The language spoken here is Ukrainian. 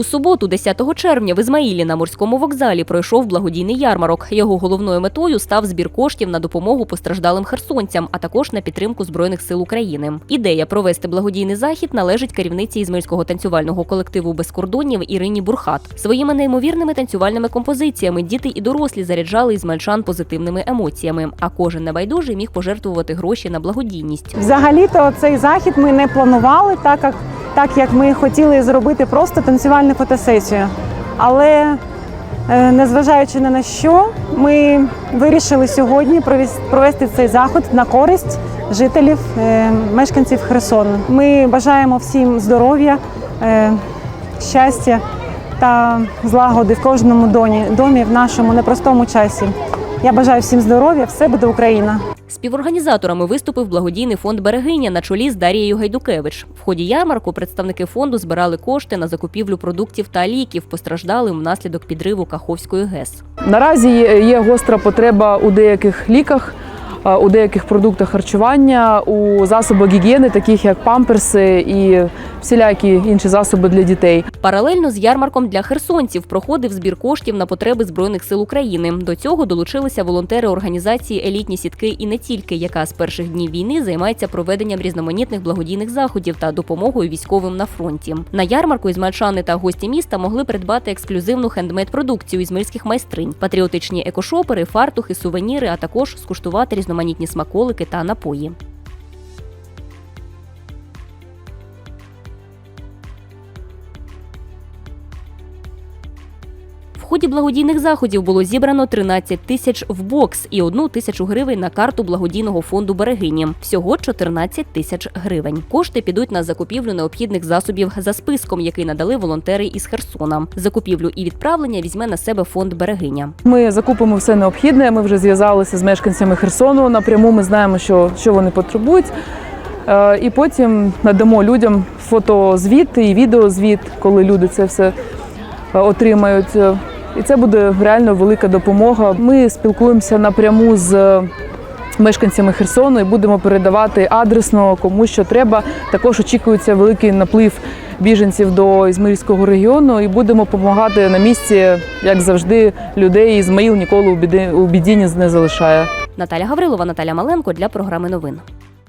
У суботу, 10 червня, в Ізмаїлі на морському вокзалі пройшов благодійний ярмарок. Його головною метою став збір коштів на допомогу постраждалим херсонцям, а також на підтримку збройних сил України. Ідея провести благодійний захід належить керівниці ізмаїльського танцювального колективу без кордонів Ірині Бурхат. Своїми неймовірними танцювальними композиціями діти і дорослі заряджали ізмальчан позитивними емоціями. А кожен небайдужий міг пожертвувати гроші на благодійність. Взагалі-то цей захід ми не планували, так як, так як ми хотіли зробити просто танцювальну фотосесію. Але е, незважаючи на що, ми вирішили сьогодні провести цей заход на користь жителів, е, мешканців Херсону. Ми бажаємо всім здоров'я, е, щастя та злагоди в кожному домі в нашому непростому часі. Я бажаю всім здоров'я, все буде Україна! Співорганізаторами виступив благодійний фонд Берегиня на чолі з Дарією Гайдукевич. В ході ярмарку представники фонду збирали кошти на закупівлю продуктів та ліків постраждалим внаслідок підриву Каховської ГЕС. Наразі є є гостра потреба у деяких ліках, у деяких продуктах харчування, у засобах гігієни, таких як памперси і всілякі інші засоби для дітей. Паралельно з ярмарком для херсонців проходив збір коштів на потреби збройних сил України. До цього долучилися волонтери організації Елітні сітки і не тільки, яка з перших днів війни займається проведенням різноманітних благодійних заходів та допомогою військовим на фронті. На ярмарку ізмальчани та гості міста могли придбати ексклюзивну хендмейд-продукцію ізмельських майстринь, патріотичні екошопери, фартухи, сувеніри, а також скуштувати різноманітні смаколики та напої. Ході благодійних заходів було зібрано 13 тисяч в бокс і одну тисячу гривень на карту благодійного фонду берегині. Всього 14 тисяч гривень. Кошти підуть на закупівлю необхідних засобів за списком, який надали волонтери із Херсона. Закупівлю і відправлення візьме на себе фонд берегиня. Ми закупимо все необхідне. Ми вже зв'язалися з мешканцями Херсону. Напряму ми знаємо, що, що вони потребують. Е, І потім надамо людям фотозвіт і відеозвіт, коли люди це все е, отримають. Е, І це буде реально велика допомога. Ми спілкуємося напряму з мешканцями Херсону і будемо передавати адресно кому що треба. Також очікується великий наплив біженців до Ізмаїльського регіону і будемо допомагати на місці, як завжди, людей. Ізмаїл ніколи у біді, у біді не залишає. Наталя Гаврилова, Наталя Маленко для програми новин.